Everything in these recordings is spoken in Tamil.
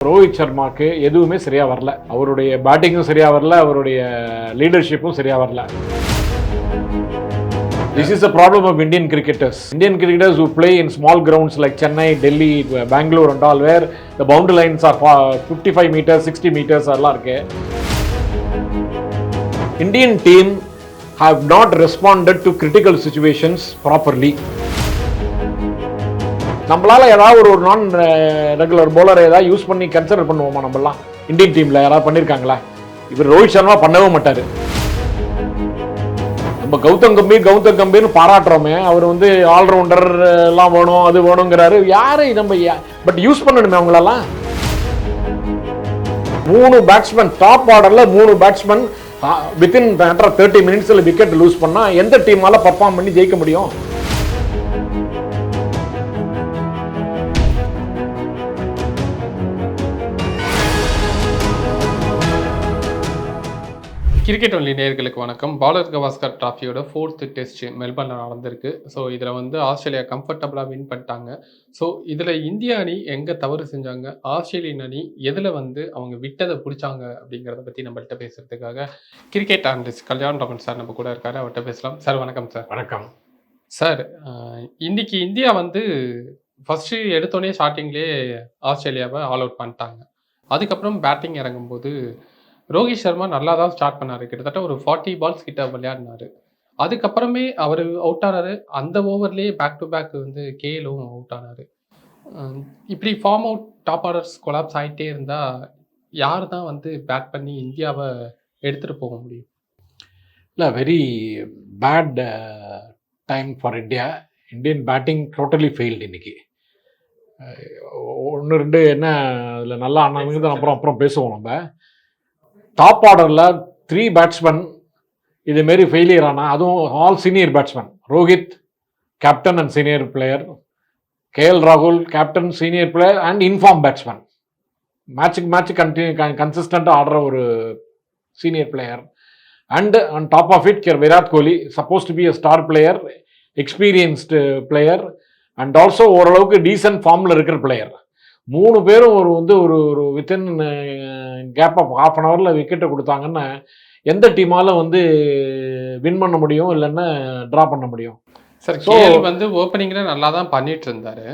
ரோஹித் சர்மாக்கு எதுவுமே சரியா வரல அவருடைய பேட்டிங்கும் சரியா வரல அவருடைய லீடர்ஷிப்பும் சரியா வரல this is a problem of Indian cricketers Indian cricketers who play in small grounds like Chennai Delhi Bengaluru and all where the boundary lines are fifty five metres sixty metres எல்லாம் இருக்கு Indian team have not responded to critical situations properly நம்மளால ஏதாவது ஒரு ஒரு நான் ரெகுலர் போலரை ஏதாவது யூஸ் பண்ணி கன்சிடர் பண்ணுவோமா நம்மளாம் இந்தியன் டீமில் யாராவது பண்ணியிருக்காங்களா இவர் ரோஹித் சர்மா பண்ணவே மாட்டார். நம்ம கௌதம் கம்பீர் கௌதம் கம்பீர்னு பாராட்டுறோமே. அவர் வந்து ஆல்ரவுண்டர் eh, எல்லாம் வேணும் அது வேணுங்கிறாரு. யாரு நம்ம பட் யூஸ் பண்ணணுமே அவங்களெல்லாம் மூணு பேட்ஸ்மேன் டாப் ஆர்டரில் மூணு பேட்ஸ்மேன் வித்தின் தேர்ட்டி மினிட்ஸில் விக்கெட் லூஸ் பண்ணால் எந்த டீமால பர்ஃபார்ம் பண்ணி ஜெயிக்க முடியும்? கிரிக்கெட் ஒன்லி நேயர்களுக்கு வணக்கம். பாலர் கவாஸ்கர் டிராஃபியோட ஃபோர்த்து டெஸ்ட் மெல்பர்னில் நடந்திருக்கு. ஸோ இதில் வந்து ஆஸ்திரேலியா கம்ஃபர்டபுளாக வின் பண்ணிட்டாங்க. ஸோ இதில் இந்திய அணி எங்கே தவறு செஞ்சாங்க? ஆஸ்திரேலியன் அணி எதில் வந்து அவங்க விட்டதை பிடிச்சாங்க அப்படிங்கிறத பற்றி நம்மள்கிட்ட பேசுறதுக்காக cricket analyst Kalyan Raman sir நம்ம கூட இருக்காரு. அவர்கிட்ட பேசலாம். சார் வணக்கம் சார் வணக்கம். சார் இன்னைக்கு இந்தியா வந்து ஃபஸ்ட்டு எடுத்தோடனே ஸ்டார்டிங்லேயே ஆஸ்திரேலியாவை ஆல் அவுட் பண்ணிட்டாங்க. அதுக்கப்புறம் பேட்டிங் இறங்கும்போது ரோஹித் சர்மா நல்லா தான் ஸ்டார்ட் பண்ணாரு. கிட்டத்தட்ட ஒரு ஃபார்ட்டி பால்ஸ் கிட்ட விளையாடினாரு. அதுக்கப்புறமே அவர் அவுட் ஆனாரு. அந்த ஓவர்லேயே பேக் டு பேக் வந்து கேலும் அவுட் ஆனாரு. இப்படி form out top orders collapse ஆகிட்டே இருந்தால் யார் தான் வந்து பேட் பண்ணி இந்தியாவை எடுத்துகிட்டு போக முடியும்? இல்லை very bad time for India Indian batting totally failed இன்னைக்கு. ஒன்று ரெண்டு என்ன அதில் நல்லா ஆனாங்க அப்புறம் அப்புறம் பேசுவோம் நம்ம. டாப் ஆர்டரில் த்ரீ பேட்ஸ்மேன் இதுமாரி ஃபெயிலியர் ஆனால் அதுவும் all senior batsman Rohit captain and senior player KL ராகுல் captain senior player and in form batsman மேட்சுக்கு match continue கன்சிஸ்டண்ட்டாக ஆடுற ஒரு senior player and and top of it care Virat Kohli suppose to be a star player experienced player and also ஓரளவுக்கு டீசன்ட் ஃபார்மில் இருக்கிற பிளேயர் மூணு பேரும் ஒரு வந்து ஒரு ஒரு within gap of half an ஹவரில் விக்கெட்டை கொடுத்தாங்கன்னா எந்த டீமால வந்து வின் பண்ண முடியும் இல்லைன்னா ட்ரா பண்ண முடியும்? சார் கேஎல் வந்து ஓப்பனிங்ல நல்லா தான் பண்ணிட்டு இருந்தாரு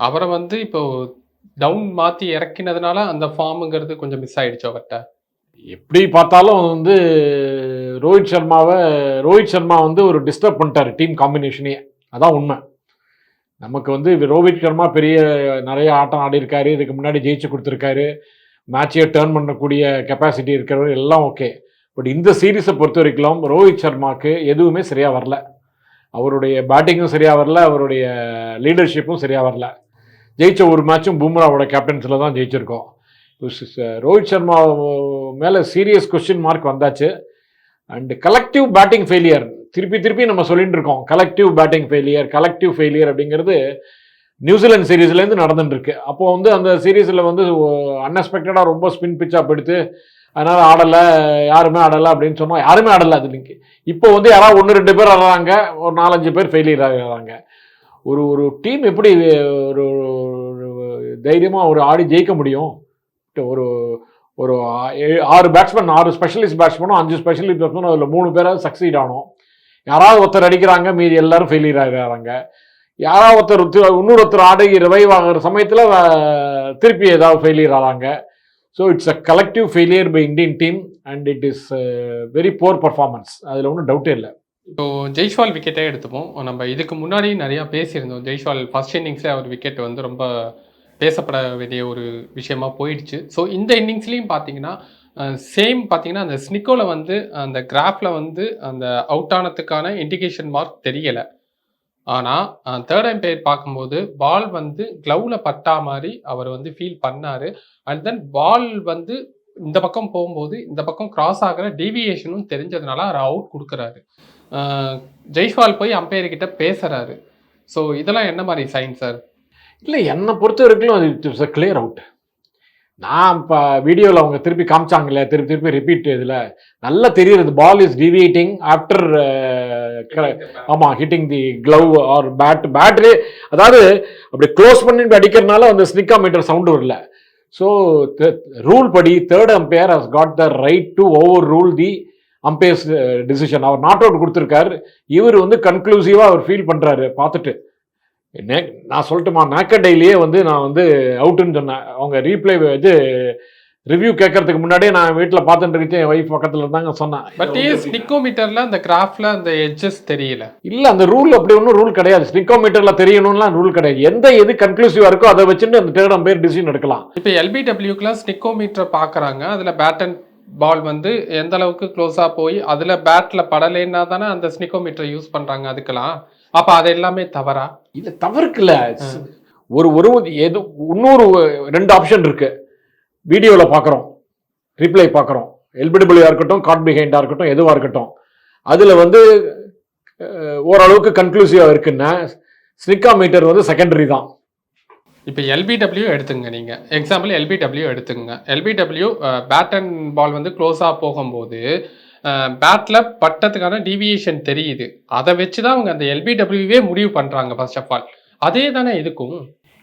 அவரை வந்து இப்போ டவுன் மாத்தி இறக்கினதுனால அந்த ஃபார்முங்கிறது கொஞ்சம் மிஸ் ஆயிடுச்சு அவர்கிட்ட. எப்படி பார்த்தாலும் வந்து ரோஹித் சர்மாவை ரோஹித் சர்மா வந்து ஒரு டிஸ்டர்ப் பண்ணிட்டாரு டீம் காம்பினேஷனே அதான் உண்மை. நமக்கு வந்து ரோஹித் சர்மா பெரிய நிறைய ஆட்டம் ஆடி இருக்காரு இதுக்கு முன்னாடி ஜெயிச்சு கொடுத்துருக்காரு. மேட்சையை டேர்ன் பண்ணக்கூடிய கெப்பாசிட்டி இருக்கிறவர் எல்லாம் ஓகே பட் இந்த சீரீஸை பொறுத்த வரைக்கும் ரோஹித் சர்மாவுக்கு எதுவுமே சரியாக வரல. அவருடைய பேட்டிங்கும் சரியாக வரல. அவருடைய லீடர்ஷிப்பும் சரியாக வரல. ஜெயித்த ஒரு மேட்சும் பும்ராவோட கேப்டன்ஸில் தான் ஜெயிச்சிருக்கோம். Uh, ரோஹித் சர்மா மேலே சீரியஸ் கொஸ்டின் மார்க் வந்தாச்சு. அண்ட் கலெக்டிவ் பேட்டிங் ஃபெயிலியர் திருப்பி திருப்பி நம்ம சொல்லிட்டு இருக்கோம். Collective batting failure collective failure அப்படிங்கிறது நியூசிலாந்து சீரீஸ்லேருந்து நடந்துட்டுருக்கு. அப்போ வந்து அந்த சீரீஸில் வந்து அன்எக்ஸ்பெக்டடாக ரொம்ப ஸ்பின் பிச்சாக எடுத்து அதனால் ஆடலை யாருமே ஆடலை அப்படின்னு சொன்னோம். யாருமே ஆடலை அது இன்னைக்கு. இப்போ வந்து யாராவது ஒன்று ரெண்டு பேர் ஆடுறாங்க ஒரு நாலஞ்சு பேர் ஃபெயிலியர் ஆகிறாங்க. ஒரு ஒரு டீம் எப்படி ஒரு தைரியமாக ஒரு ஆடி ஜெயிக்க முடியும்? ஒரு ஒரு ஆறு பேட்ஸ்மேன் ஆறு ஸ்பெஷலிஸ்ட் பேட்ஸ்மேனும் அஞ்சு ஸ்பெஷலிஸ்ட் பேட்ஸ்மேனும் அதில் மூணு பேராக சக்சீட் ஆனோம். யாராவது ஒருத்தர் அடிக்கிறாங்க மீதி எல்லாரும் ஃபெயிலியர் ஆகிறாங்க யாராவது ஒருத்தர் இன்னொரு ஒருத்தர் ஆடி ரிவைவ் ஆகிற சமயத்தில் திருப்பி ஏதாவது ஃபெயிலியர் ஆகிறாங்க so it's a collective failure by Indian team and it is very poor performance அதில் ஒன்றும் டவுட்டே இல்லை. இப்போ ஜெய்ஷ்வால் விக்கெட்டே எடுத்துப்போம். நம்ம இதுக்கு முன்னாடி நிறையா பேசியிருந்தோம். ஜெய்ஷ்வால் ஃபர்ஸ்ட் இன்னிங்ஸே அவர் விக்கெட் வந்து ரொம்ப பேசப்பட வேண்டிய ஒரு விஷயமா போயிடுச்சு. ஸோ இந்த இன்னிங்ஸ்லேயும் பார்த்தீங்கன்னா சேம் பார்த்தீங்கன்னா அந்த ஸ்னிக்கோவில் வந்து அந்த கிராஃபில் வந்து அந்த அவுட் ஆனதுக்கான இண்டிகேஷன் மார்க் தெரியலை. ஆனால் தேர்ட் எம்பையர் பார்க்கும்போது பால் வந்து க்ளவுல பட்டா மாதிரி அவர் வந்து ஃபீல் பண்ணார். அண்ட் தென் பால் வந்து இந்த பக்கம் போகும்போது இந்த பக்கம் கிராஸ் ஆகிற டீவியேஷனும் தெரிஞ்சதுனால அவர் அவுட் கொடுக்குறாரு. ஜெய்ஸ்வால் ஜெய்ஷ்வால் போய் அம்பையர் கிட்ட ஸோ இதெல்லாம் என்ன மாதிரி சைன் சார் இல்லை என்னை பொறுத்த வரைக்கும் அது இட்ஸ் அ கிளியர் அவுட் நான் இப்போ வீடியோவில் அவங்க திருப்பி காமிச்சாங்கல்ல திருப்பி திருப்பி ரிப்பீட் இதில். நல்லா தெரியுது பால் இஸ் டிவியேட்டிங் ஆஃப்டர் ஆமாம் hitting the glove or bat battery அதாவது அப்படி க்ளோஸ் பண்ணி இப்படி அடிக்கிறதுனால அந்த ஸ்னிக்கா மீட்டர் சவுண்டு வரல ஸோ ரூல் படி third umpire has got the right to overrule the umpire's decision our not out கொடுத்துருக்காரு. இவர் வந்து கன்க்ளூசிவாக அவர் ஃபீல் பண்ணுறாரு பார்த்துட்டு. நே- நான் சொல்லட்டுமா? நேக்கடையிலேயே வந்து நான் வந்து அவுட்டுன்னு சொன்னேன். அவங்க ரீப்ளே இது ரிவ்யூ கேட்கறதுக்கு முன்னாடியே நான் வீட்டில் பார்த்துட்டு இருக்கேன். என் ஒய்ஃப் பக்கத்தில் இருந்தாங்க சொன்னேன். பட் ஸ்னிக்கோமீட்டர்ல அந்த கிராஃப்ல அந்த எட்ஜஸ் தெரியல? இல்லை அந்த ரூல் அப்படி ஒன்றும் ரூல் கிடையாது. ஸ்னிக்கோமீட்டரில் தெரியணும்லாம் ரூல் கிடையாது. எந்த எது கன்க்ளூசிவாக இருக்கோ அதை வச்சுட்டு அந்த தேர்ட் அம்பையர் டிசிஷன் எடுக்கலாம். இப்போ எல்பிடபிள்யூக்குலாம் ஸ்னிக்கோமீட்டர் பார்க்குறாங்க அதில் பேட் அண்ட் பால் வந்து எந்த அளவுக்கு க்ளோஸாக போய் அதில் பேட்டில் படலைன்னா தானே அந்த ஸ்னிக்கோமீட்டர் யூஸ் பண்ணுறாங்க அதுக்கெல்லாம் அப்போ அது எல்லாமே தவறா? இது தவறுக்குல ஒரு ஒரு எது இன்னொரு ரெண்டு ஆப்ஷன் இருக்கு. வீடியோவில் பார்க்குறோம் ரிப்ளை பார்க்குறோம் எல்பிடபிள்யூஆ இருக்கட்டும் காட் பிஹைண்டாக இருக்கட்டும் எதுவாக இருக்கட்டும். அதில் வந்து ஓரளவுக்கு கன்க்ளூசிவாக இருக்குன்னா ஸ்னிக்கா மீட்டர் வந்து செகண்டரி தான். இப்போ எல்பிடபிள்யூ எடுத்துங்க நீங்கள் எக்ஸாம்பிள் எல்பிடபிள்யூ எடுத்துங்க எல்பிடபிள்யூ பேட் அண்ட் பால் வந்து க்ளோஸாக போகும்போது பேட்டில் பட்டத்துக்கான டீவியேஷன் தெரியுது. அதை வச்சு தான் அவங்க அந்த எல்பிடபிள்யூவே முடிவு பண்ணுறாங்க ஃபர்ஸ்ட் ஆஃப் ஆல் அதே தானே இதுக்கும்.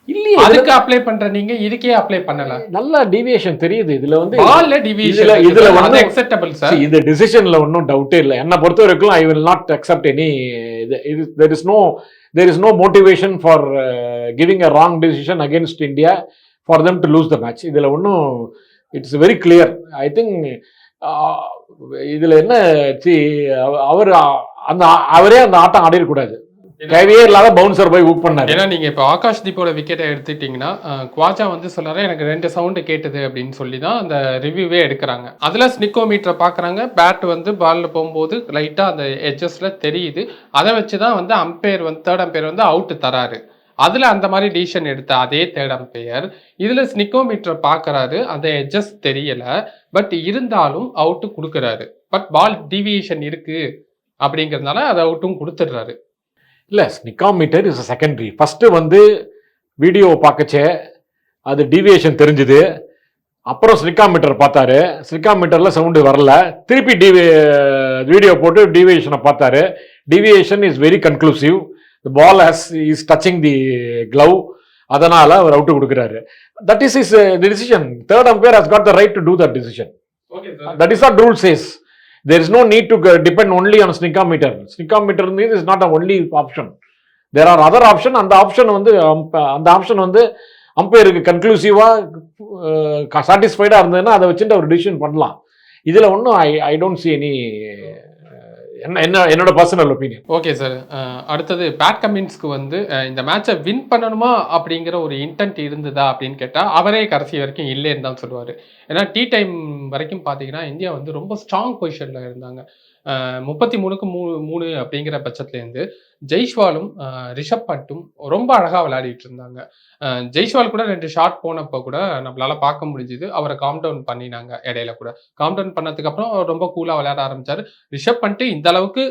இல்லையே அதுக்கு அப்ளை பண்ற நீங்க இதுக்கே அப்ளை பண்ணல நல்ல டீவியேஷன் தெரியுது. இதுல வந்து பால்ல டிவிஷன் இதுல- வந்து- அக்செப்டபிள் சார் இந்த டிசிஷன்ல ஒன்றும் டவுட்டே இல்லை. என்னை பொறுத்த வரைக்கும் I will not accept any இது there is no there is no motivation for giving a wrong decision against India for them to lose the match இதில் ஒன்றும் it's very clear I think இதில் என்ன சி அவர் அந்த அவரே அந்த ஆட்டம் ஆடிடக்கூடாது தேவையே இல்லாத பவுன்சர் போய் ஊக் பண்ணாரு. ஏன்னா நீங்க இப்போ ஆகாஷ் தீப்போட விக்கெட்டை எடுத்துட்டீங்கன்னா குவாஜா வந்து சொல்றாரு எனக்கு ரெண்டு சவுண்டு கேட்டது அப்படின்னு சொல்லி தான் அந்த ரிவ்யூவே எடுக்கிறாங்க. அதுல ஸ்னிக்கோமீட்டரை பாக்குறாங்க பேட் வந்து பால்ல போகும்போது லைட்டா அந்த எட்ஜஸ்ல தெரியுது. அதை வச்சு தான் வந்து அம்பையர் வந்து தேர்ட் அம்பையர் வந்து அவுட் தராரு. அதில் அந்த மாதிரி டிசிஷன் எடுத்த அதே தேடம் பெயர். இதில் ஸ்னிக்கோமீட்டர் பார்க்குறாரு அந்த எட்ஜஸ் தெரியலை பட் இருந்தாலும் அவுட்டு கொடுக்குறாரு. பட் பால் டிவியேஷன் இருக்குது அப்படிங்கிறதுனால அதை அவுட்டும் கொடுத்துட்றாரு. இல்லை ஸ்னிக்காமீட்டர் இஸ் செகண்டரி ஃபஸ்ட்டு வந்து வீடியோவை பார்க்கச்சே அது டிவியேஷன் தெரிஞ்சுது. அப்புறம் ஸ்னிக்காமீட்டர் பார்த்தாரு. ஸ்னிக்காமீட்டரில் சவுண்டு வரல. திருப்பி டிவி வீடியோ போட்டு டிவியேஷனை பார்த்தாரு. Deviation is very conclusive the ball has is touching the glove அதனால் அவர் அவுட்டு கொடுக்குறாரு. That is is decision third umpire has got the right to do that decision that is what rule says. There is no need to uh, depend only on snickometer snickometer means is not a only option. There are other option அந்த ஆப்ஷன் வந்து அந்த ஆப்ஷன் வந்து அம்பையருக்கு கன்க்ளூசிவாக சாட்டிஸ்ஃபைடாக இருந்ததுன்னா அதை வச்சுட்டு அவர் டிசிஷன் பண்ணலாம். இதில் ஒன்றும் I I don't see any என்ன என்ன என்னோட பர்சனல் ஒப்பீனியன் ஓகே சார் அடுத்தது பேட் கமின்ஸ்க்கு வந்து இந்த மேட்சை வின் பண்ணணுமா அப்படிங்கிற ஒரு இன்டென்ட் இருந்ததா அப்படின்னு கேட்டால் அவரே கடைசி வரைக்கும் இல்லைன்னு தான் சொல்லுவார். ஏன்னா டீ டைம் வரைக்கும் பார்த்தீங்கன்னா இந்தியா வந்து ரொம்ப ஸ்ட்ராங் பொசிஷனில் இருந்தாங்க. முப்பத்தி மூணுக்கு மூணு மூணு அப்படிங்கிற பட்சத்துலேருந்து ஜெய்ஷ்வாலும் ரிஷப் பட்டும் ரொம்ப அழகாக விளையாடிட்டு இருந்தாங்க ஜெய்ஷ்வால் கூட ரெண்டு ஷாட் போனப்போ கூட நம்மளால பார்க்க முடிஞ்சுது. அவரை காம் டவுன் பண்ணினாங்க இடையில கூட. காம் டவுன் பண்ணதுக்கு அப்புறம் அவர் ரொம்ப கூலாக விளையாட ஆரம்பிச்சாரு. ரிஷப் பண்ணிட்டு இந்த அளவுக்கு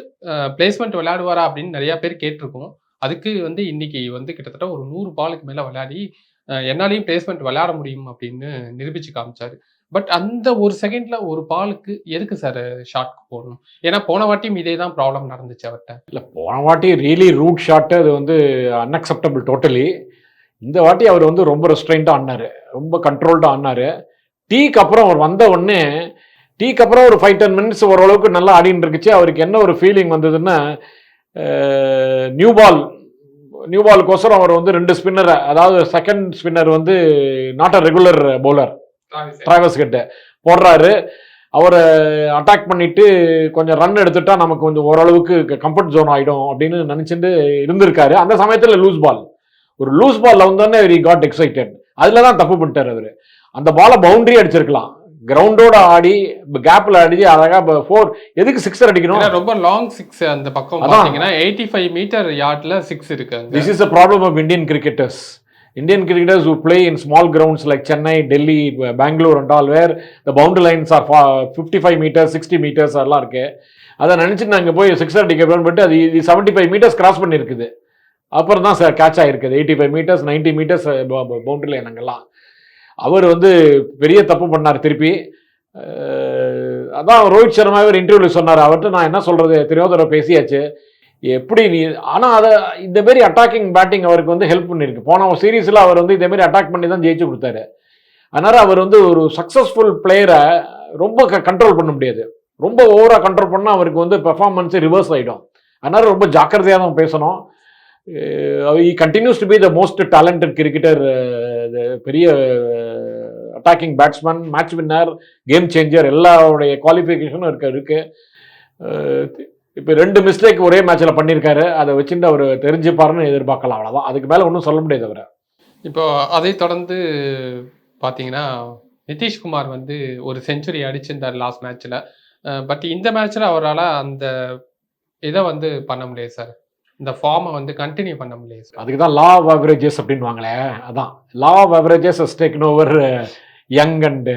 பிளேஸ்மெண்ட் விளையாடுவாரா அப்படின்னு நிறைய பேர் கேட்டிருக்கோம். அதுக்கு வந்து இன்னைக்கு வந்து கிட்டத்தட்ட ஒரு நூறு பாலுக்கு மேலே விளையாடி என்னாலையும் பிளேஸ்மெண்ட் விளையாட முடியும் அப்படின்னு நிரூபிச்சு காமிச்சாரு. பட் அந்த ஒரு செகண்ட்ல ஒரு பாலுக்கு எதுக்கு சார் ஷாட்க்கு போடணும்? ஏன்னா போன வாட்டியும் இதே தான் ப்ராப்ளம் நடந்துச்சு அவர்கிட்ட இல்லை போன வாட்டி ரியலி ரூட் ஷாட்டு அது வந்து அன்அக்செப்டபிள் டோட்டலி இந்த வாட்டி அவர் வந்து ரொம்ப ரெஸ்ட்ரெயின்டாக ஆடினாரு ரொம்ப கண்ட்ரோல்டாக ஆடினாரு டீக்கு அப்புறம் அவர் வந்த உடனே டீக்கு அப்புறம் ஒரு ஃபைவ் டென் மினிட்ஸ் ஓரளவுக்கு நல்லா ஆடின்னு இருக்குச்சு அவருக்கு என்ன ஒரு ஃபீலிங் வந்ததுன்னா நியூ பால் நியூ பாலுக்கோசரம் அவர் வந்து ரெண்டு ஸ்பின்னரை அதாவது செகண்ட் ஸ்பின்னர் வந்து not a regular bowler Travis கிட்ட போடுறாரு. அவரை அட்டாக் பண்ணிட்டு கொஞ்சம் ரன் எடுத்துட்டா நமக்கு கொஞ்சம் ஓரளவுக்கு கம்ஃபர்ட் ஜோன் ஆயிடும் அப்படின்னு நினைச்சிட்டு இருந்திருக்காரு. அந்த சமயத்துல லூஸ் பால் ஒரு லூஸ் பால்ல வந்தோடனே வெரி காட் எக்ஸைட்டட் அதுல தான் தப்பு பண்ணிட்டாரு அவரு. அந்த பாலை பவுண்டரி அடிச்சிருக்கலாம். கிரவுண்டோட ஆடி கேப்ல அடிச்சு அழகா ஃபோர் எதுக்கு சிக்ஸர் அடிக்கணும்? ரொம்ப லாங் சிக்ஸ் அந்த பக்கம். பாத்தீங்கன்னா எயிட்டி ஃபைவ் மீட்டர் யார்ட்ல சிக்ஸ் இருக்கு. This is a problem of Indian cricketers. Indian cricketers who play in small grounds like Chennai, Delhi, Bangalore and all, where the boundary lines are fa- 55 meters, 60 meters எல்லாம் இருக்கு அதை நினச்சிட்டு நாங்கள் போய் சிக்ஸர் அடிக்க பட்டு அது இது செவன்ட்டி ஃபைவ் மீட்டர்ஸ் கிராஸ் பண்ணியிருக்குது. அப்புறம் தான் சார் கேட்ச் ஆகிருக்குது eighty five meters ninety meters boundary line அங்கெல்லாம். அவர் வந்து பெரிய தப்பு பண்ணார் திருப்பி. அதான் ரோஹித் சர்மா ஒரு இன்டர்வியூவில் சொன்னார். அவர்கிட்ட நான் என்ன சொல்கிறது தெரியாத பேசியாச்சு. எப்படி நீ ஆனால் அதை இந்த மாதிரி அட்டாக்கிங் பேட்டிங் அவருக்கு வந்து ஹெல்ப் பண்ணியிருக்கு போன சீரீஸில் அவர் வந்து இதேமாரி அட்டாக் பண்ணி தான் ஜெயிச்சு கொடுத்தாரு. அதனால அவர் வந்து ஒரு சக்ஸஸ்ஃபுல் பிளேயரை ரொம்ப கண்ட்ரோல் பண்ண முடியாது. ரொம்ப ஓவராக கண்ட்ரோல் பண்ணால் அவருக்கு வந்து பெர்ஃபார்மன்ஸே ரிவர்ஸ் ஆகிடும் அதனால ரொம்ப ஜாக்கிரதையாக தான் பேசணும். He continues to be the most talented cricketer பெரிய attacking batsman match winner game changer எல்லாருடைய குவாலிஃபிகேஷனும் இருக்க இருக்குது இப்போ ரெண்டு மிஸ்டேக் ஒரே மேட்ச்சில் பண்ணியிருக்காரு அதை வச்சுட்டு அவர் தெரிஞ்சுப்பாருன்னு எதிர்பார்க்கலாம் அவ்வளோதான் அதுக்கு மேலே ஒன்றும் சொல்ல முடியாது அவரை. இப்போ அதை தொடர்ந்து பார்த்தீங்கன்னா நிதிஷ்குமார் வந்து ஒரு செஞ்சுரி அடிச்சிருந்தார் லாஸ்ட் மேட்ச்சில் பட் இந்த மேட்ச்சில் அவரால் அந்த இதை வந்து பண்ண முடியாது சார் இந்த ஃபார்மை வந்து கண்டினியூ பண்ண முடியாது சார் அதுக்கு தான் லா ஆஃப் அவரேஜஸ் அப்படின்வாங்களே அதான். Law of அவரேஜஸ் has taken over young and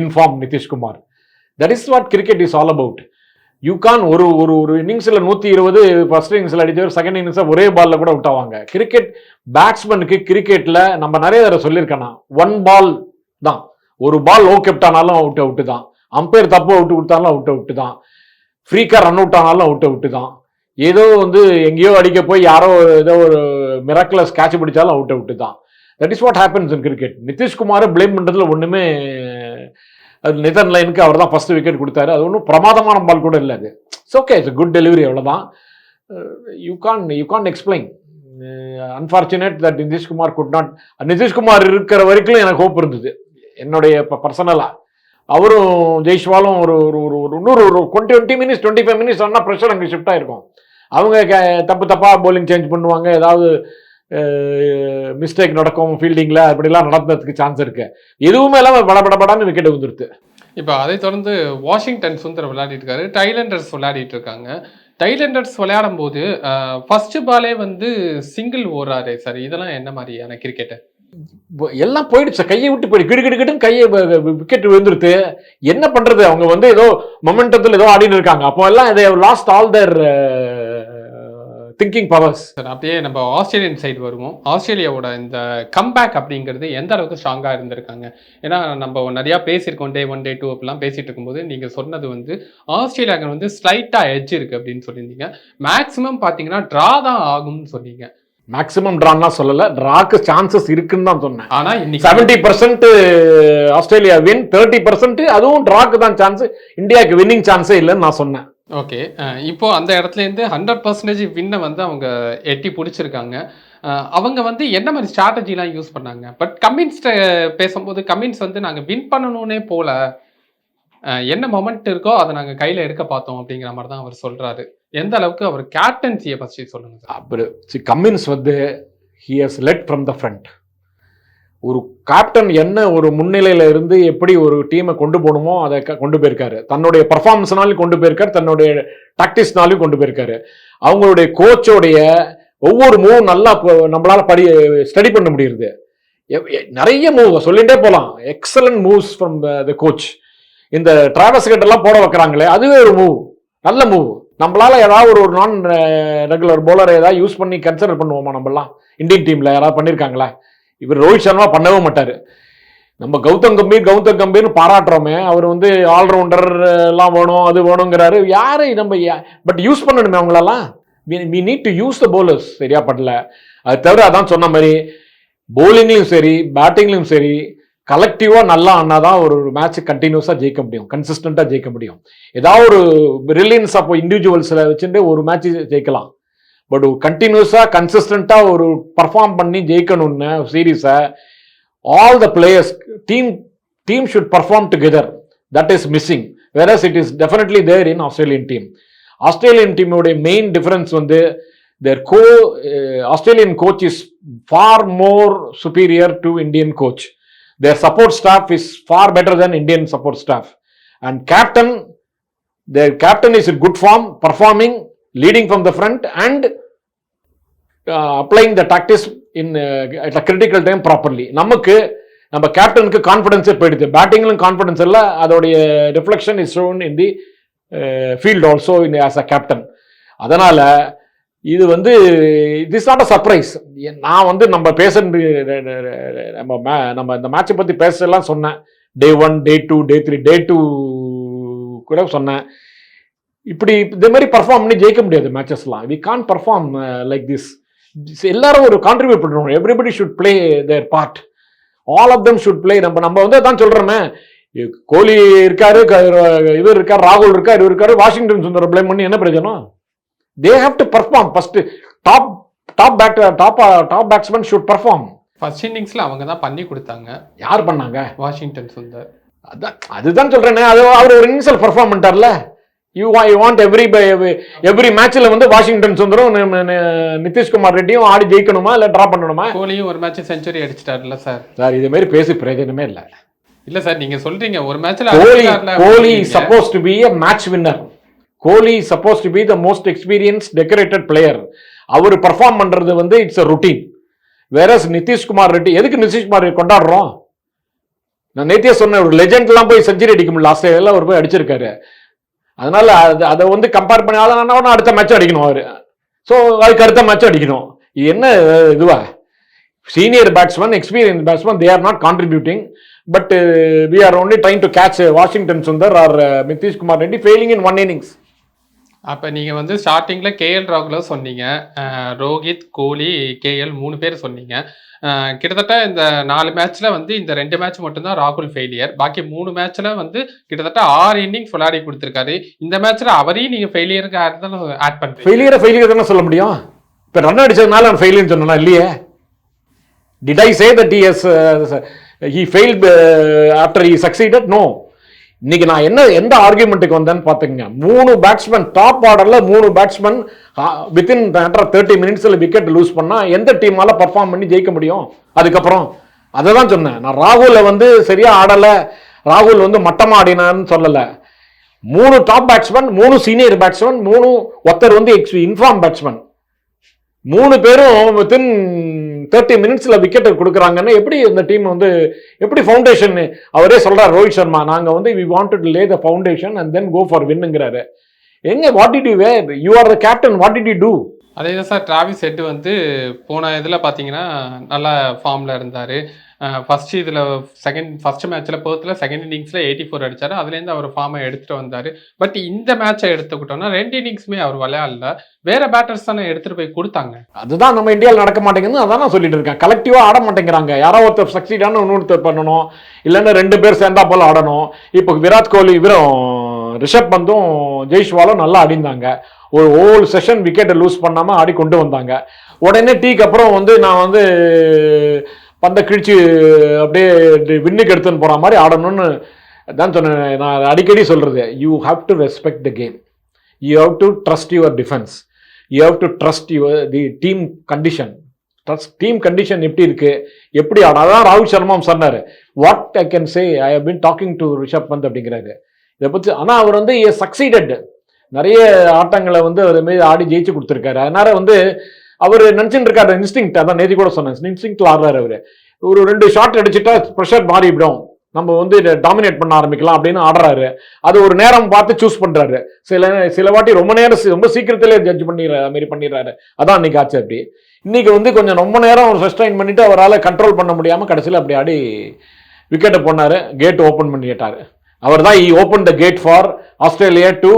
in form Nitish Kumar. That is what cricket is all about you Khan ஒரு ஒரு ஒரு இன்னிங்ஸில் நூற்றி இருபது ஃபர்ஸ்ட் இன்னிங்ஸில் அடித்தவர் செகண்ட் இன்னிங்ஸில் ஒரே பாலில் கூட விட்டாவாங்க. கிரிக்கெட் பேட்ஸ்மேனுக்கு கிரிக்கெட்டில் நம்ம நிறைய தடவை சொல்லியிருக்கேன்னா ஒன் பால் தான். ஒரு பால் லோ கெப்டானாலும் அவுட் அவுட்டு தான். அம்பையர் தப்பு அவுட் கொடுத்தாலும் அவுட் அவுட்டு தான். ஃப்ரீக்காக ரன் அவுட் ஆனாலும் அவுட் அவுட்டு தான். ஏதோ வந்து எங்கேயோ அடிக்க போய் யாரோ ஏதோ ஒரு மிராக்குலஸ் கேட்ச் பிடிச்சாலும் அவுட் அவுட்டு தான். That is what happens in cricket நிதிஷ்குமாரை blame பண்ணுறதுல ஒன்றுமே அது நிதன் லைனுக்கு அவர் தான் ஃபஸ்ட்டு விக்கெட் கொடுத்தாரு. அது ஒன்றும் பிரமாதமான பால் கூட இல்லை அது. It's okay it's good delivery அவ்வளோதான் you can you can explain unfortunate that Nitish Kumar could not Nitish Kumar இருக்கிற வரைக்கும் எனக்கு ஹோப் இருந்தது. என்னுடைய இப்போ பர்சனலாக அவரும் ஜெய்ஷ்வாலும் ஒரு ஒரு ஒரு ஒரு இன்னொரு ஒரு twenty twenty minutes twenty five minutes ஆனால் ப்ரெஷர் அங்கே ஷிஃப்ட் ஆகிருக்கும் அவங்க க- தப்பு தப்பாக போலிங் சேஞ்ச் பண்ணுவாங்க. ஏதாவது மிஸ்டேக் நடக்கும் ஃபீல்டிங்கில் அப்படிலாம் நடந்ததுக்கு சான்ஸ் இருக்கு. எதுவுமே இல்லாமல் படபடபடான்னு விக்கெட் வந்துருது இப்போ அதை தொடர்ந்து வாஷிங்டன் சுந்தர் விளையாடிட்டு இருக்காரு டைலண்டர்ஸ் விளையாடிட்டு இருக்காங்க. டைலண்டர்ஸ் விளையாடும் போது ஃபர்ஸ்ட் பாலே வந்து சிங்கிள் ஓடுறாரு சார் இதெல்லாம் என்ன மாதிரியான கிரிக்கெட்டு எல்லாம் போயிடுச்சு. கையை விட்டு போயிடு. கிடு கையை விக்கெட் விழுந்துருது. என்ன பண்றது? அவங்க வந்து ஏதோ மொமெண்டத்தில் ஏதோ ஆடின்னு இருக்காங்க. அப்போ எல்லாம் இதை last all their thinking powers sir அப்படியே நம்ம ஆஸ்திரேலியன் சைடு வருவோம். ஆஸ்திரேலியாவோட இந்த கம்பேக் அப்படிங்கிறது எந்த அளவுக்கு ஸ்ட்ராங்காக இருந்திருக்காங்க? ஏன்னா நம்ம நிறையா பேசியிருக்கோம் டே ஒன் டே டூ அப்படிலாம் பேசிட்டு இருக்கும்போது நீங்கள் சொன்னது வந்து ஆஸ்திரேலியாவுக்கு வந்து ஸ்லைட்டாக எட்ஜ் இருக்கு அப்படின்னு சொல்லியிருந்தீங்க. மேக்ஸிமம் பார்த்தீங்கன்னா ட்ரா தான் ஆகும்னு சொன்னீங்க. மேக்ஸிமம் ட்ரான்லாம் சொல்லல ட்ராக்கு சான்சஸ் இருக்குன்னு தான் சொன்னேன். ஆனால் இன்னைக்கு seventy percent Australia win thirty percent அதுவும் ட்ராக்கு தான் சான்ஸ் இந்தியாவுக்கு வின்னிங் சான்ஸே இல்லைன்னு நான் சொன்னேன். ஓகே. இப்போ அந்த இடத்துல இருந்து ஹண்ட்ரட் பர்சன்டேஜ் வின்னை வந்து அவங்க எட்டி பிடிச்சிருக்காங்க. அவங்க வந்து என்ன மாதிரி ஸ்ட்ராட்டஜிலாம் யூஸ் பண்ணாங்க? பட் கம்மின்ஸ்ட பேசும்போது கம்மின்ஸ் வந்து நாங்கள் வின் பண்ணணும்னே போல. என்ன மொமெண்ட் இருக்கோ அதை நாங்கள் கையில் எடுக்க பார்த்தோம் அப்படிங்கிற மாதிரி தான் அவர் சொல்கிறாரு எந்த அளவுக்கு அவர் கேப்டன்சியை பற்றி சொல்லுங்க சார் கம்மின்ஸ் வந்து he has led from the front ஒரு கேப்டன் என்ன ஒரு முன்னிலையில இருந்து எப்படி ஒரு டீமை கொண்டு போகணுமோ அதை க- கொண்டு போயிருக்காரு. தன்னுடைய பர்ஃபார்மன்ஸ்னாலும் கொண்டு போயிருக்காரு தன்னுடைய டாக்டிக்ஸ்னாலையும் கொண்டு போயிருக்காரு. அவங்களுடைய கோச்சோடைய ஒவ்வொரு மூவ் நல்லா நம்மளால படி ஸ்டடி பண்ண முடியுது. எ- நிறைய மூவ் சொல்லிகிட்டே போகலாம் excellent moves from the coach இந்த டிராவல்ஸ் எல்லாம் போட வைக்கிறாங்களே அதுவே ஒரு மூவ் நல்ல மூவ் நம்மளால ஏதாவது ஒரு ஒரு நான் ரெகுலர் bowler ஏதாவது யூஸ் பண்ணி கன்சிடர் பண்ணுவோமா நம்மலாம் இந்தியன் டீம்ல யாராவது பண்ணியிருக்காங்களா இவர் ரோஹித் சர்மா பண்ணவே மாட்டார். நம்ம கௌதம் கம்பீர் கௌதம் கம்பீர்னு பாராட்டுறோமே அவர் வந்து ஆல்ரவுண்டர் எல்லாம் வேணும் அது வேணுங்கிறாரு. யாரு நம்ம பட் யூஸ் பண்ணணுமே அவங்களெல்லாம்? We need to use the bowlers சரியா படல அது தவிர அதான் சொன்ன மாதிரி போலிங்லையும் சரி பேட்டிங்லையும் சரி கலெக்டிவாக நல்லா ஆனாதான் ஒரு மேட்ச் கண்டினியூஸாக ஜெயிக்க முடியும். கன்சிஸ்டண்ட்டாக ஜெயிக்க முடியும். ஏதாவது ஒரு பிரில்லியன்ஸ் அப்போ இண்டிவிஜுவல்ஸில் வச்சுட்டு ஒரு மேட்ச் ஜெயிக்கலாம். பட் கண்டினியூஸா கன்சிஸ்டண்டா ஒரு பர்ஃபார்ம் பண்ணி ஜெயிக்கணும்னு சீரீஸை all the players team team should perform together that is missing whereas it is definitely there in Australian team Australian டீமோடைய main difference வந்து their co Australian coach is far more superior to Indian coach their support staff is far better than Indian support staff. And captain, their captain is in good form, performing, leading from the front, and uh, applying the tactics in uh, at a critical time properly. நமக்கு நம்ம கேப்டனுக்கு கான்ஃபிடன்ஸே போயிடுது. பேட்டிங்லும் கான்ஃபிடன்ஸ் இல்லை. அதோடைய reflection is shown in the field also in as a captain அதனால் இது வந்து it is not a surprise நான் வந்து நம்ம பேச நம்ம மே நம்ம இந்த மேட்சை பற்றி பேசலாம் சொன்னேன். Day one day two day three day two கூட சொன்னேன். இப்படி இதே மாதிரி பர்ஃபார்ம் பண்ணி ஜெயிக்க முடியாது மேட்சஸ்லாம் we can perform like this எல்லாரும் ஒரு கான்ட்ரிபியூட் பண்ணணும் everybody should play their part all of them should play நம்ம நம்ம வந்து அதான் சொல்றோமே. கோலி இருக்காரு இவர் இருக்காரு ராகுல் இருக்காரு இவர் இருக்காரு வாஷிங்டன் சுந்தர் பிளேம் பண்ணி என்ன பிரயோஜனம்? They have to perform first top top bat top top batsman should perform first இன்னிங்ஸ்ல அவங்க தான் பண்ணி கொடுத்தாங்க. யார் பண்ணாங்க? வாஷிங்டன் சுந்தர். அதான் அதுதான் சொல்றேனே. அது அவர் ஒரு இன்னிங்ஸில் perform பண்ணிட்டார்ல. You you want every every மேட்ச்ல வந்து வாஷிங்டன் சுந்தரும் நிதிஷ்குமார் ரெட்டியும் ஆடி ஜெயிக்கணுமா இல்ல டிரா பண்ணணுமா? கோலியும் ஒரு மேட்ச் செஞ்சுரி அடிச்சிட்டாருல்ல சார் சார் இது மாதிரி பேசி பிரயோஜனமே இல்ல. இல்ல சார் நீங்க சொல்றீங்க ஒரு மேட்ச்ல Kohli Kohli supposed to be a match winner Kohli supposed to be the most experience decorated player our perform பண்றது வந்து இட்ஸ் a ருட்டீன் வேற நிதிஷ்குமார் ரெட்டி எதுக்கு நிதிஷ்குமார் கொண்டாடுறோம்? நான் நேத்தியே சொன்னேன் ஒரு லெஜெண்ட்லாம் போய் செஞ்சுரி அடிக்க முடியல ஆஸ்திரேலியாவில் அவர் போய் அடிச்சிருக்காரு. அதனால அது அதை வந்து கம்பேர் பண்ணி அதான் அடுத்த மேட்ச் அடிக்கணும் அவர். ஸோ அதுக்கு அடுத்த மேட்ச் அடிக்கணும். என்ன இதுவா? Senior batsman experience batsman they are not contributing but we are only trying to catch Washington Sundar or Nitish Kumar Reddy failing in one innings அப்போ நீங்கள் வந்து ஸ்டார்டிங்கில் கேஎல் ராகுல சொன்னீங்க. ரோஹித் கோலி கேஎல் மூணு பேர் சொன்னீங்க. கிட்டத்தட்ட இந்த நாலு மேட்ச்சில் வந்து இந்த ரெண்டு மேட்ச் மட்டும்தான் ராகுல் ஃபெயிலியர் பாக்கி மூணு மேட்ச்சில் வந்து கிட்டத்தட்ட ஆறு இன்னிங்ஸ் விளையாடி கொடுத்துருக்காரு. இந்த மேட்ச்சில் அவரையும் நீங்கள் ஃபெயிலியருக்கு ஆட் பண்றீங்க. ஃபெயிலியரை ஃபெயிலியர் தானே சொல்ல முடியும்? இப்போ ரன் அடிச்சதுனால அவன் ஃபெயிலியர்னு சொன்னா இல்லையே? Did I say that he has he failed after he succeeded no இன்னைக்கு நான் என்ன எந்த ஆர்குமெண்ட்டுக்கு வந்தேன்னு பார்த்துக்கங்க. மூணு பேட்ஸ்மேன் டாப் ஆர்டரில் மூணு பேட்ஸ்மேன் வித்தின் தேர்ட்டி மினிட்ஸில் விக்கெட் லூஸ் பண்ணால் எந்த டீமால் பர்ஃபார்ம் பண்ணி ஜெயிக்க முடியும்? அதுக்கப்புறம் அதை தான் சொன்னேன். நான் ராகுலை வந்து சரியாக ஆடலை. ராகுல் வந்து மட்டமாக ஆடினான்னு சொல்லலை. மூணு டாப் பேட்ஸ்மேன் மூணு சீனியர் பேட்ஸ்மேன் மூணு ஒருத்தர் வந்து இன்ஃபார்ம் பேட்ஸ்மேன் மூணு பேரும் வித்தின் தேர்ட்டி மினிட்ஸ்ல விக்கெட் கொடுக்குறாங்கன்னா எப்படி இந்த டீம் வந்து எப்படி ஃபவுண்டேஷன் அவரே சொல்றாரு ரோஹித் சர்மா நாங்க வந்து we wanted lay the foundation and then go for வின்னுங்கிறாரு எங்க what did you where you are the captain what did you do அதே தான் சார் டிராவிஸ் ஹெட் வந்து போன இதில் பார்த்தீங்கன்னா நல்ல ஃபார்மில் இருந்தார். ஃபர்ஸ்ட் இதில் செகண்ட் ஃபர்ஸ்ட் மேட்ச்சில் பேர்த்தில் செகண்ட் இன்னிங்ஸில் எயிட்டி ஃபோர் அடித்தார் அதுலேருந்து அவர் ஃபார்மை எடுத்துகிட்டு வந்தார். பட் இந்த மேட்ச்சை எடுத்துக்கிட்டோம்னா ரெண்டு இன்னிங்ஸுமே அவர் விளையாடல. வேற பேட்டர்ஸ் தானே எடுத்துகிட்டு போய் கொடுத்தாங்க. அதுதான் நம்ம இந்தியாவில் நடக்க மாட்டேங்குது அதான் நான் சொல்லிட்டு இருக்கேன். கலெக்டிவாக ஆட மாட்டேங்கிறாங்க. யாரோ ஒருத்தர் சக்சீடான இன்னொருத்தர் பண்ணணும். இல்லைன்னா ரெண்டு பேர் சேர்ந்தா போல் ஆடணும். இப்போ விராட் கோலி இவரும் ரிஷப் பந்தும் ஜெய்ஷ்வாலும் நல்லா அடிந்தாங்க ஒரு ஹோல் செஷன் விக்கெட்டை லூஸ் பண்ணாமல் ஆடி கொண்டு வந்தாங்க. உடனே டீக்கு அப்புறம் வந்து நான் வந்து பந்தை கிழிச்சு அப்படியே வின்னுக்கு எடுத்துன்னு போற மாதிரி ஆடணும்னு தான் சொன்னேன். நான் அடிக்கடி சொல்றது you have to respect the game you have to trust your defence you have to trust your the team condition trust team condition எப்படி இருக்கு? எப்படி ஆடும்? அதான் ராகுல் சர்மா சொன்னார். What I can say I have been talking to Rishabh Pant அப்படிங்கிறாரு. இதை பற்றி ஆனால் அவர் வந்து சக்சீடட் நிறைய ஆட்டங்களை வந்து அவர் மாரி ஆடி ஜெயிச்சு கொடுத்துருக்காரு. அதனால வந்து அவர் நினச்சிட்டு இருக்காரு இன்ஸ்டிங் அதான் நேதி கூட சொன்னேன் இன்ஸ்டிங்ல ஆடுறாரு அவர். ஒரு ரெண்டு ஷாட் அடிச்சுட்டா ப்ரெஷர் மாறிவிடும் நம்ம வந்து டாமினேட் பண்ண ஆரம்பிக்கலாம் அப்படின்னு ஆடுறாரு. அது ஒரு நேரம் பார்த்து சூஸ் பண்றாரு. சில சில வாட்டி ரொம்ப நேரம் ரொம்ப சீக்கிரத்திலே ஜட்ஜ் பண்ணிடுற மாரி மாதிரி பண்ணிடுறாரு. அதான் அன்னைக்கு ஆச்சு அப்படி. இன்னைக்கு வந்து கொஞ்சம் ரொம்ப நேரம் சஸ்டைன் பண்ணிட்டு அவரால் கண்ட்ரோல் பண்ண முடியாம கடைசியில் அப்படி ஆடி விக்கெட்டை போனாரு. கேட் ஓப்பன் பண்ணிட்டாரு. அவர் தான் he open the gate for Australia to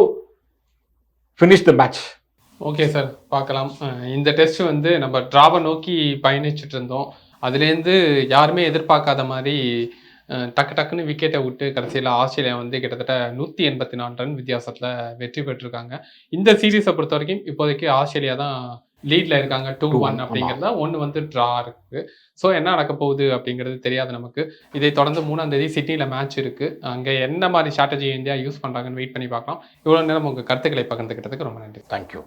finish the match okay sir பார்க்கலாம். இந்த டெஸ்ட் வந்து நம்ம டிராவை நோக்கி பயணிச்சுட்டு இருந்தோம் அதுலேருந்து யாருமே எதிர்பார்க்காத மாதிரி டக்கு டக்குன்னு விக்கெட்டை விட்டு கடைசியில் ஆஸ்திரேலியா வந்து கிட்டத்தட்ட நூற்றி எண்பத்தி நாலு ரன் வித்தியாசத்தில் வெற்றி பெற்றிருக்காங்க. இந்த சீரீஸை பொறுத்த வரைக்கும் இப்போதைக்கு ஆஸ்திரேலியா தான் லீட்ல இருக்காங்க. டூ ஒன் அப்படிங்கிறத ஒன்று வந்து ட்ரா இருக்கு. ஸோ என்ன நடக்க போகுது அப்படிங்கிறது தெரியாது நமக்கு. இதை தொடர்ந்து மூணாம் தேதி சிட்னியில் மேட்ச் இருக்கு. அங்கே என்ன மாதிரி ஸ்ட்ராட்டஜி இந்தியா யூஸ் பண்ணுறாங்கன்னு வெயிட் பண்ணி பார்க்கலாம். இவ்வளோ நேரம் உங்கள் கருத்துக்களை பகிர்ந்துக்கிட்டதுக்கு ரொம்ப நன்றி. தேங்க்யூ